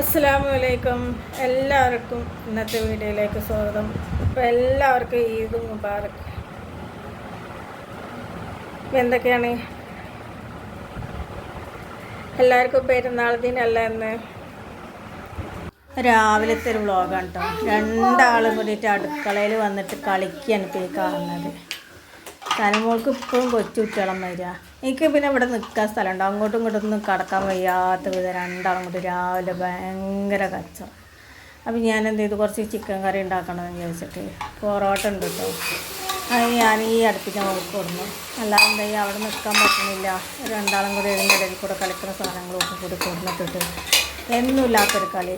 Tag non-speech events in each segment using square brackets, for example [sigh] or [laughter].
അസ്സലാമു അലൈക്കും എല്ലാവർക്കും ഇന്നത്തെ വീഡിയോയിലേക്ക് സ്വാഗതം. അപ്പോൾ എല്ലാവർക്കും ഈദ് മുബാറക്. എന്തൊക്കെയാണ്? എല്ലാവർക്കും പെരുന്നാൾ ദിനല്ല എന്ന് രാവിലത്തെ ഒരു വ്ളോഗാണ് കേട്ടോ രണ്ടാളും കൂടിയിട്ട് അടുക്കളയിൽ വന്നിട്ട് കളിക്കുകയാണ് ഇപ്പോൾ ഈ കാണുന്നത്. തലമോൾക്ക് ഇപ്പോഴും കൊച്ചു കുട്ടികളും വരിക. എനിക്ക് പിന്നെ ഇവിടെ നിൽക്കാൻ സ്ഥലമുണ്ട്. അങ്ങോട്ടും ഇങ്ങോട്ടും ഒന്നും കടക്കാൻ വയ്യാത്ത വിധം രണ്ടാളും കൂടി രാവിലെ ഭയങ്കര കച്ചം അപ്പം ഞാൻ എന്ത് ചെയ്തു? കുറച്ച് ചിക്കൻ കറി ഉണ്ടാക്കണമെന്ന് ചോദിച്ചിട്ട് പൊറോട്ട ഉണ്ട് കേട്ടോ. അത് ഞാൻ ഈ അടുപ്പിന്റെ മുകളിൽ കൊടുന്നു. അല്ലാതെ എന്താ അവിടെ നിൽക്കാൻ പറ്റുന്നില്ല. രണ്ടാളും കൂടി ഇതിന്റെ ഇടയിൽ കൂടെ കളിക്കുന്ന സാധനങ്ങളൊക്കെ കൂടി കൊടുന്നിട്ടിട്ട് എന്നുമില്ലാത്തൊരു കളി.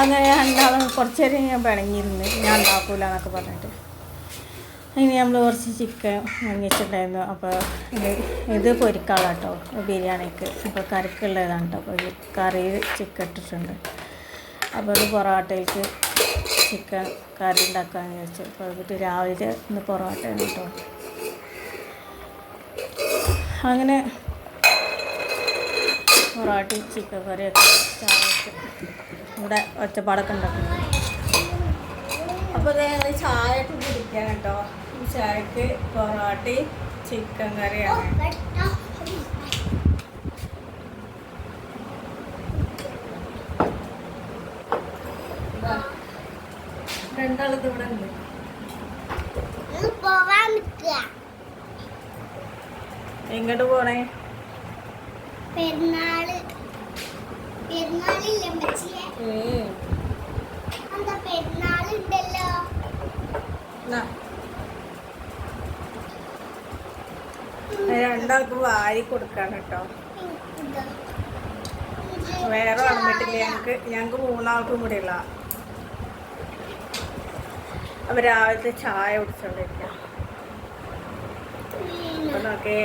അങ്ങനെ രണ്ടാളും കുറച്ച് നേരം ഞാൻ പിണങ്ങിയിരുന്നു. ഞാൻ ഉണ്ടാക്കൂല എന്നൊക്കെ പറഞ്ഞിട്ട്. ഇനി നമ്മൾ കുറച്ച് ചിക്കൻ വാങ്ങിച്ചിട്ടുണ്ടായിരുന്നു അപ്പോൾ ഇത് ഇത് പൊരിക്കാളാ കേട്ടോ ബിരിയാണിക്ക്. അപ്പോൾ കറിക്കുള്ളതാണ് കേട്ടോ അപ്പോൾ കറി ചിക്കൻ ഇട്ടിട്ടുണ്ട്. അപ്പോൾ ഒരു പൊറോട്ടയ്ക്ക് ചിക്കൻ കറി ഉണ്ടാക്കാമെന്ന് വിചാരിച്ചു. അപ്പോൾ എന്നിട്ട് രാവിലെ ഇന്ന് പൊറോട്ടയാണ് കേട്ടോ അങ്ങനെ പൊറോട്ടയും ചിക്കൻ കറിയൊക്കെ ഇവിടെ ഒറ്റപ്പാടൊക്കെ ഉണ്ടാക്കുന്നുണ്ട് അപ്പോൾ ചായ കുടിക്കാൻ കേട്ടോ ചായക്ക് പൊറോട്ടയും ചിക്കൻ കറിയാണ്. രണ്ടാളിത് ഇവിടെ ഉണ്ട്. എങ്ങോട്ട് പോണേ? പെരുന്നാൾ. പെരുന്നാളില്ലേ അമ്മച്ചിയെ? ഏ എന്താ പെരുന്നാളുണ്ടല്ലോ എന്നാ. രണ്ടാൾക്കും വാരി കൊടുക്കാൻ കേട്ടോ. വേറെ വളർന്നിട്ടില്ല ഞങ്ങക്ക് ഞങ്ങൾക്ക് മൂന്നാൾക്കും കൂടി ഉള്ള അപ്പൊ രാവിലത്തെ ചായ കുടിച്ചോണ്ടിരിക്കാം. നോക്കേ.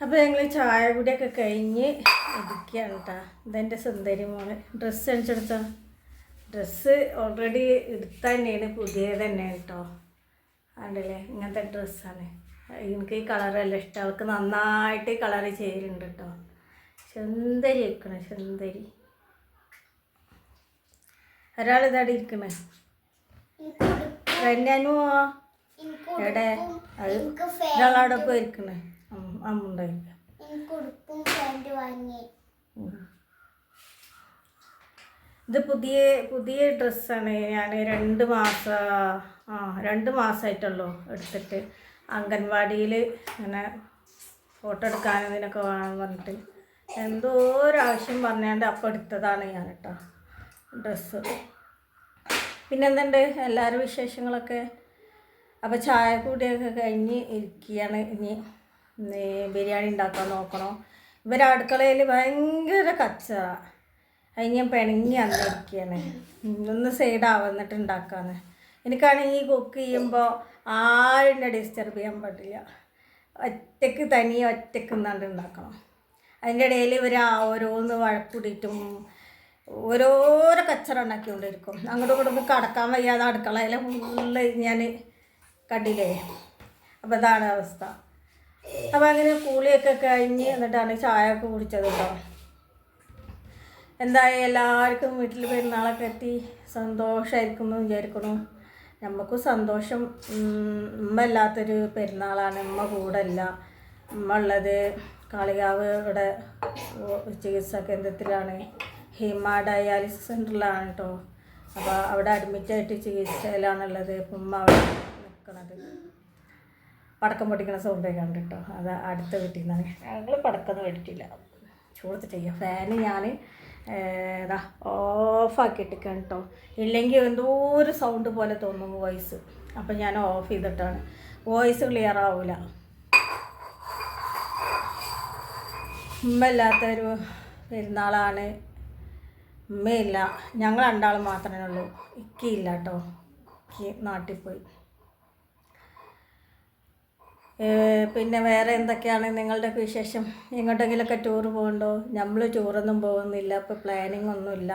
അപ്പോൾ ഞങ്ങൾ ചായ കൂടിയൊക്കെ കഴിഞ്ഞ് ഇരിക്കുകയാണ് കേട്ടോ ഇതെന്റെ സുന്ദരി മോൾ. ഡ്രസ്സ് അടിച്ചെടുത്തോ ഡ്രസ്സ് ഓൾറെഡി എടുത്ത തന്നെയാണ് പുതിയത് തന്നെ കേട്ടോ ആണ്ടല്ലേ? ഇങ്ങനത്തെ ഡ്രസ്സാണ്. എനിക്ക് ഈ കളറല്ല ഇഷ്ടം. അവൾക്ക് നന്നായിട്ട് ഈ കളറ് ചേരുന്നുണ്ട് കേട്ടോ ചെന്തരി വെക്കണം ചെന്തരി. ഒരാൾ ഇതാടി ഇരിക്കണേ റന്നാനു എടെ അത് ഒരാളവിടെ പോയി ഇരിക്കണേ. അമ്മുണ്ടായിരിക്കും ഇത് പുതിയ പുതിയ ഡ്രസ്സാണ്. ഞാൻ രണ്ട് മാസം ആ രണ്ട് മാസമായിട്ടുള്ളൂ എടുത്തിട്ട്. അംഗൻവാടിയിൽ ഇങ്ങനെ ഫോട്ടോ എടുക്കാനും ഇതിനൊക്കെ വേണം പറഞ്ഞിട്ട്. എന്തോ ആവശ്യം പറഞ്ഞാണ്ട് അപ്പോൾ എടുത്തതാണ് ഞാൻ കേട്ടോ ഡ്രസ്സ്. പിന്നെന്തുണ്ട്? എല്ലാവരും വിശേഷങ്ങളൊക്കെ? അപ്പോൾ ചായ കൂടിയൊക്കെ കഴിഞ്ഞ് ഇരിക്കുകയാണ് ഇനി ബിരിയാണി ഉണ്ടാക്കാൻ നോക്കണം. ഇവർ അടുക്കളയിൽ ഭയങ്കര കച്ചറ. അതിന് ഞാൻ പിണങ്ങി അന്നിരിക്കുകയാണ് ഒന്ന് സൈഡാവുന്നിട്ട് ഉണ്ടാക്കാന്ന്. എനിക്കാണെങ്കിൽ കുക്ക് ചെയ്യുമ്പോൾ ആരും ഡിസ്റ്റർബ് ചെയ്യാൻ പറ്റില്ല ഒറ്റയ്ക്ക് തനിയെ ഒറ്റയ്ക്ക് നിന്നാണ്ട് ഉണ്ടാക്കണം. അതിന്റെ ഇടയിൽ ഇവർ ഓരോന്ന് വഴക്കൂടിയിട്ടും ഓരോരോ കച്ചറ ഉണ്ടാക്കിക്കൊണ്ടിരിക്കും. അങ്ങോട്ടും ഇങ്ങോട്ടും കടക്കാൻ വയ്യാതെ അടുക്കളയിലെ ഫുള്ള് ഞാൻ കണ്ടില്ലേ? അപ്പോൾ അതാണ് അവസ്ഥ. അപ്പോൾ അങ്ങനെ കൂളിയൊക്കെ കഴിഞ്ഞ് എന്നിട്ടാണ് ചായ ഒക്കെ കുടിച്ചത് കേട്ടോ എന്തായാലും എല്ലാവർക്കും വീട്ടിൽ പെരുന്നാളൊക്കെ എത്തി. സന്തോഷമായിരിക്കുന്നു വിചാരിക്കണു നമുക്കും സന്തോഷം ഉമ്മ ഇല്ലാത്തൊരു പെരുന്നാളാണ് ഉമ്മ കൂടല്ല ഉമ്മ ഉള്ളത് കാളികാവ് ഇവിടെ ചികിത്സാ കേന്ദ്രത്തിലാണ്. ഹിമ ഡയാലിസിസ് സെന്ററിലാണ് കേട്ടോ അപ്പോൾ അവിടെ അഡ്മിറ്റായിട്ട് ചികിത്സയിലാണുള്ളത്. ഇപ്പം ഉമ്മ അവിടെ നിൽക്കുന്നത് പടക്കം പൊട്ടിക്കുന്ന സൗണ്ട് കണ്ടു കേട്ടോ അത് അടുത്ത വീട്ടിൽ നിന്നാണ് ഞങ്ങൾ പടക്കം മേടിച്ചില്ല ചൂടത്ത് ചെയ്യാം. ഫാന് ഞാൻ ഇതാ ഓഫാക്കിയിട്ടിരിക്കുകയാണ് കേട്ടോ. ഇല്ലെങ്കിൽ എന്തോ ഒരു സൗണ്ട് പോലെ തോന്നും വോയിസ് അപ്പം ഞാൻ ഓഫ് ചെയ്തിട്ടാണ്. വോയിസ് ക്ലിയർ ആവില്ല ഉമ്മയില്ലാത്തൊരു പെരുന്നാളാണ്. ഉമ്മയില്ല. ഞങ്ങൾ രണ്ടാൾ മാത്രമേ ഉള്ളൂ. ഇക്കിയില്ല കേട്ടോ. ഇക്കി നാട്ടിൽ പോയി. പിന്നെ വേറെ എന്തൊക്കെയാണ് നിങ്ങളുടെ വിശേഷം? എങ്ങോട്ടെങ്കിലുമൊക്കെ ടൂർ പോകുന്നുണ്ടോ നമ്മൾ ടൂറൊന്നും പോകുന്നില്ല ഇപ്പോൾ പ്ലാനിങ് ഒന്നുമില്ല.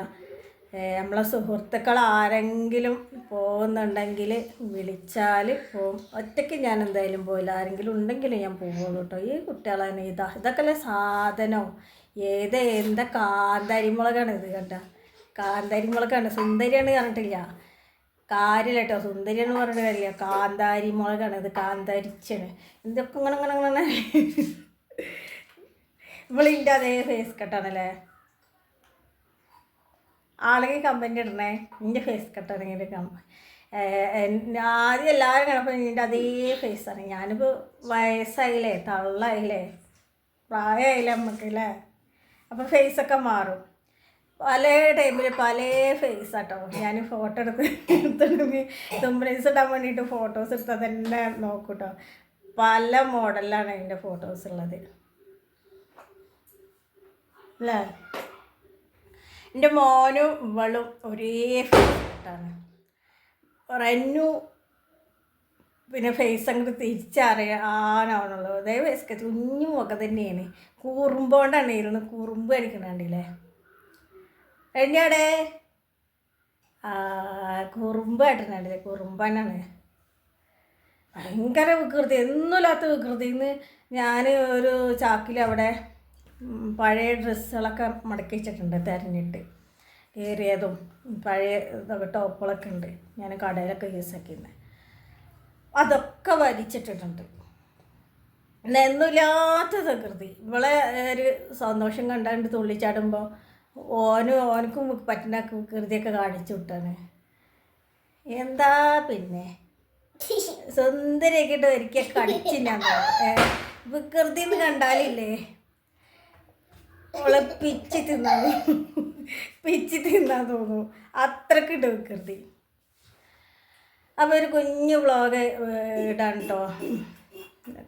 നമ്മളെ സുഹൃത്തുക്കൾ ആരെങ്കിലും പോകുന്നുണ്ടെങ്കിൽ വിളിച്ചാൽ പോവും. ഒറ്റയ്ക്ക് ഞാൻ എന്തായാലും പോയില്ല ആരെങ്കിലും ഉണ്ടെങ്കിൽ ഞാൻ പോകുള്ളൂ കേട്ടോ ഈ കുട്ടികളാണ് ഇതാ. ഇതൊക്കെ അല്ലേ സാധനം ഏത് എന്താ കാന്താരിമുളകാണ് ഇത് കണ്ട? കാന്താരിമുളകാണ്. സുന്ദരിയാണ് പറഞ്ഞിട്ടില്ല. കാര്യമില്ല കേട്ടോ സുന്ദരി എന്ന് പറഞ്ഞിട്ട് കാര്യമില്ല. കാന്താരി മുളകാണ്. ഇത് കാന്താരിച്ചാണ്. എന്തൊക്കെ ഇങ്ങനെ ഇങ്ങനെ ഇങ്ങനെ ഇവളിന്റെ അതേ ഫേസ് കട്ടാണല്ലേ ആളെ കമ്പനി ഇടണേ. നിന്റെ ഫേസ് കട്ടാണെങ്കിൽ ആദ്യം എല്ലാവരും കണ്ടപ്പോൾ നിന്റെ അതേ ഫേസാണ് ഞാനിപ്പോൾ വയസ്സായില്ലേ തള്ളായില്ലേ പ്രായമായില്ലേ നമുക്കല്ലേ അപ്പോൾ ഫേസൊക്കെ മാറും. പല ടൈമിൽ പല ഫേസ് ആട്ടോ ഞാൻ ഫോട്ടോ എടുത്ത് എടുത്തിട്ടുണ്ടെങ്കിൽ തുമ്പനീസ് ഇടാൻ വേണ്ടിയിട്ട് ഫോട്ടോസ് എടുത്താൽ തന്നെ നോക്കൂട്ടോ. പല മോഡലിലാണ് എന്റെ ഫോട്ടോസ് ഉള്ളത്. അല്ലേ? എന്റെ മോനും ഇവളും ഒരേ ഫേസാണ് റെന്നു പിന്നെ ഫേസ് അങ്ങോട്ട് തിരിച്ചറിയാനാവണുള്ളൂ. അതേ ഫേസ് കുഞ്ഞു മുഖം തന്നെയാണ്. കൂറുമ്പോണ്ടാണ് ഇരുന്ന് കുറുമ്പ് അടിക്കണണ്ടില്ലേ റെന്നിയാടെ ആ കുറുമ്പായിട്ടുണ്ടല്ലേ കുറുമ്പാനാണ്. ഭയങ്കര വികൃതി ഒന്നുമില്ലാത്ത വികൃതി. ഇന്ന് ഞാൻ ഒരു ചാക്കിൽ അവിടെ പഴയ ഡ്രസ്സുകളൊക്കെ മടക്കി വെച്ചിട്ടുണ്ട് തിരഞ്ഞിട്ട്. കയറിയതും പഴയ ഇതൊക്കെ ടോപ്പുകളൊക്കെ ഉണ്ട്. ഞാൻ കടയിലൊക്കെ യൂസ് ആക്കിയിരുന്നത് അതൊക്കെ വലിച്ചിട്ടിട്ടുണ്ട്. പിന്നെ പ്രകൃതി ഇവളെ ഒരു സന്തോഷം കണ്ടാണ്ട് തുള്ളിച്ചാടുമ്പോൾ ഓനും ഓനക്കും പറ്റുന്ന കൃതിയൊക്കെ കാണിച്ചു വിട്ടാണ്. എന്താ പിന്നെ? സുന്ദരിയൊക്കെ ഇട്ട് ഒരിക്കൽ ഞാൻ വികൃതി എന്ന് കണ്ടാലില്ലേ? ഓളെ പിച്ചി തിന്നാ. പിച്ചി തിന്നാൻ തോന്നും. അത്രക്കിട്ട് വികൃതി അപ്പോൾ ഒരു കുഞ്ഞു വ്ളോഗ് ഇടാണ് കേട്ടോ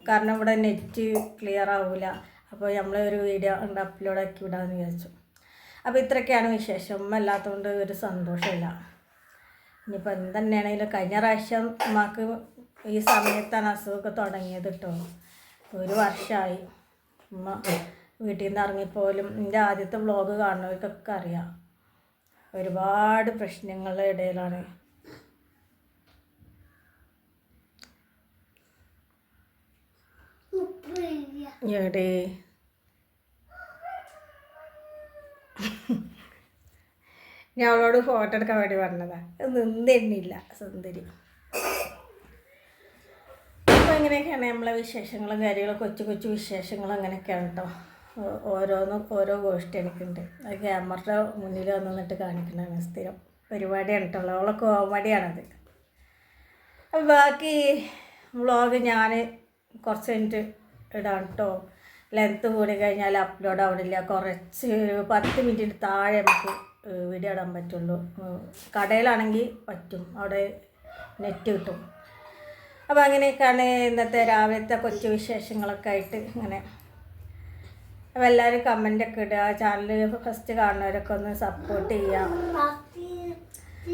കാരണം ഇവിടെ നെറ്റ് ക്ലിയർ ആവില്ല അപ്പോൾ നമ്മളൊരു വീഡിയോ അപ്ലോഡ് ആക്കി വിടാമെന്ന് വിചാരിച്ചു. അപ്പോൾ ഇത്രയൊക്കെയാണ് വിശേഷം. അല്ലാത്തതുകൊണ്ട് ഒരു സന്തോഷമില്ല. ഇനിയിപ്പോൾ എന്തെന്നെയാണെങ്കിലും കഴിഞ്ഞ പ്രാവശ്യം ഉമ്മാക്ക് ഈ സമയത്താണ് അസുഖമൊക്കെ തുടങ്ങിയത് കേട്ടോ ഒരു വർഷമായി ഉമ്മ വീട്ടിൽ നിന്ന് ഇറങ്ങിപ്പോലും എന്റെ ആദ്യത്തെ വ്ളോഗ് കാണുന്നവർക്കൊക്കെ അറിയാം. ഒരുപാട് പ്രശ്നങ്ങളുടെ ഇടയിലാണ്. ഉപ്പില്ല ഞാൻ അവളോട് ഫോട്ടോ എടുക്കാൻ വേണ്ടി പറഞ്ഞതാ. നിന്നെണ്ണില്ല സുന്ദരി. അപ്പോൾ ഇങ്ങനെയൊക്കെയാണ് നമ്മളെ വിശേഷങ്ങളും കാര്യങ്ങളും കൊച്ചു കൊച്ചു വിശേഷങ്ങളും അങ്ങനെയൊക്കെയാണ് കേട്ടോ ഓരോന്നും ഓരോ ഗോഷ്ഠി എനിക്കുണ്ട്. അത് ക്യാമറയുടെ മുന്നിൽ നിന്നിട്ട് കാണിക്കണതാണ് സ്ഥിരം. പരിപാടിയാണ് കേട്ടോ അവളെ കോമഡിയാണത്. അപ്പോൾ ബാക്കി വ്ളോഗ് ഞാൻ കുറച്ച് കഴിഞ്ഞിട്ട് ഇടാം കേട്ടോ ലെങ്ത്ത് കൂടി കഴിഞ്ഞാൽ അപ്ലോഡ് ആവണില്ല. കുറച്ച് പത്ത് മിനിറ്റിന് താഴെ നമുക്ക് വീഡിയോ ഇടാൻ പറ്റുള്ളൂ. കടയിലാണെങ്കിൽ പറ്റും. അവിടെ നെറ്റ് കിട്ടും. അപ്പോൾ അങ്ങനെയൊക്കെയാണ് ഇന്നത്തെ രാവിലത്തെ കൊച്ചു വിശേഷങ്ങളൊക്കെ ആയിട്ട് ഇങ്ങനെ. അപ്പോൾ എല്ലാവരും കമന്റൊക്കെ ഇടുക. ചാനൽ ഫസ്റ്റ് കാണുന്നവരൊക്കെ ഒന്ന് സപ്പോർട്ട് ചെയ്യാം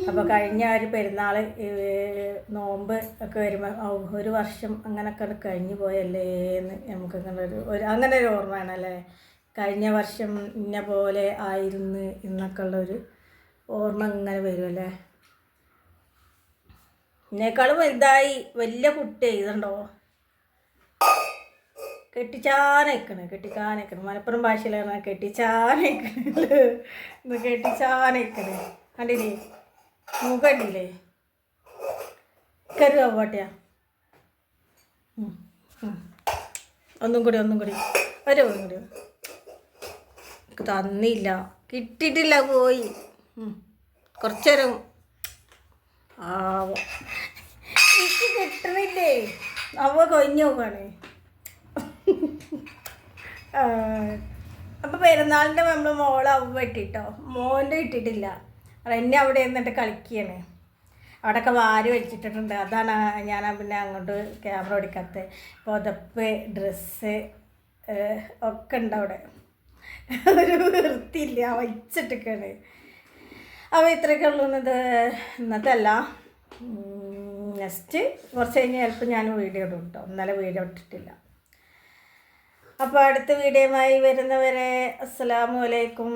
അപ്പോൾ കഴിഞ്ഞ ഒരു പെരുന്നാൾ നോമ്പ് ഒക്കെ വരുമ്പോൾ ഒരു വർഷം അങ്ങനെയൊക്കെ കഴിഞ്ഞു പോയല്ലേ എന്ന് നമുക്ക് അങ്ങനെ ഒരു അങ്ങനെ ഒരു ഓർമ്മയാണല്ലേ കഴിഞ്ഞ വർഷം ഇന്ന പോലെ ആയിരുന്നു എന്നൊക്കെ ഉള്ളൊരു ഓർമ്മ ഇങ്ങനെ വരുമല്ലേ എന്നെക്കാളും വലുതായി വലിയ കുട്ടി ഇതുണ്ടോ കെട്ടിച്ചാനയക്കണ് കെട്ടിക്കാനേക്കണ് മലപ്പുറം ഭാഷയിലാണ് കെട്ടിച്ചാനേക്കണ്. [laughs] കെട്ടിച്ചാനയക്കണ് കണ്ടില്ലേ? മൂക്ക് കണ്ടില്ലേ കരുവാ പോട്ടെയാ. ഉം, ഉം. ഒന്നും കൂടി ഒന്നും കൂടി. ഒരു ഒന്നും കൂടി. തന്നില്ല. കിട്ടിയിട്ടില്ല പോയി. കുറച്ചേരം ആവോ. എനിക്ക് കിട്ടണില്ലേ? അവ കൊഞ്ഞു പോവാണ്. അപ്പോൾ പെരുന്നാളിന്റെ നമ്മൾ മോളെ അവ ഇട്ടിട്ടോ? മോന്റെ ഇട്ടിട്ടില്ല. റെന്നെ അവിടെ നിന്നിട്ട് കളിക്കുകയാണ് അവിടെയൊക്കെ വാരി വെച്ചിട്ടിട്ടുണ്ട് അതാണ് ഞാൻ പിന്നെ അങ്ങോട്ട് ക്യാമറ ഓടിക്കാത്തത് പുതപ്പ് ഡ്രസ്സ് ഒക്കെ ഉണ്ട് അവിടെ. ഒരു വൃത്തിയില്ല. വച്ചിട്ടൊക്കെയാണ് അപ്പോൾ ഇത്രയൊക്കെ ഉള്ളത് ഇന്നത്തെ അല്ല നെക്സ്റ്റ് കുറച്ച് കഴിഞ്ഞ് ചിലപ്പോൾ ഞാൻ വീഡിയോ ഇടും കേട്ടോ ഇന്നലെ വീഡിയോ ഇട്ടിട്ടില്ല. അപ്പോൾ അടുത്ത വീഡിയോയുമായി വരുന്നവരെ അസ്സാമലൈക്കും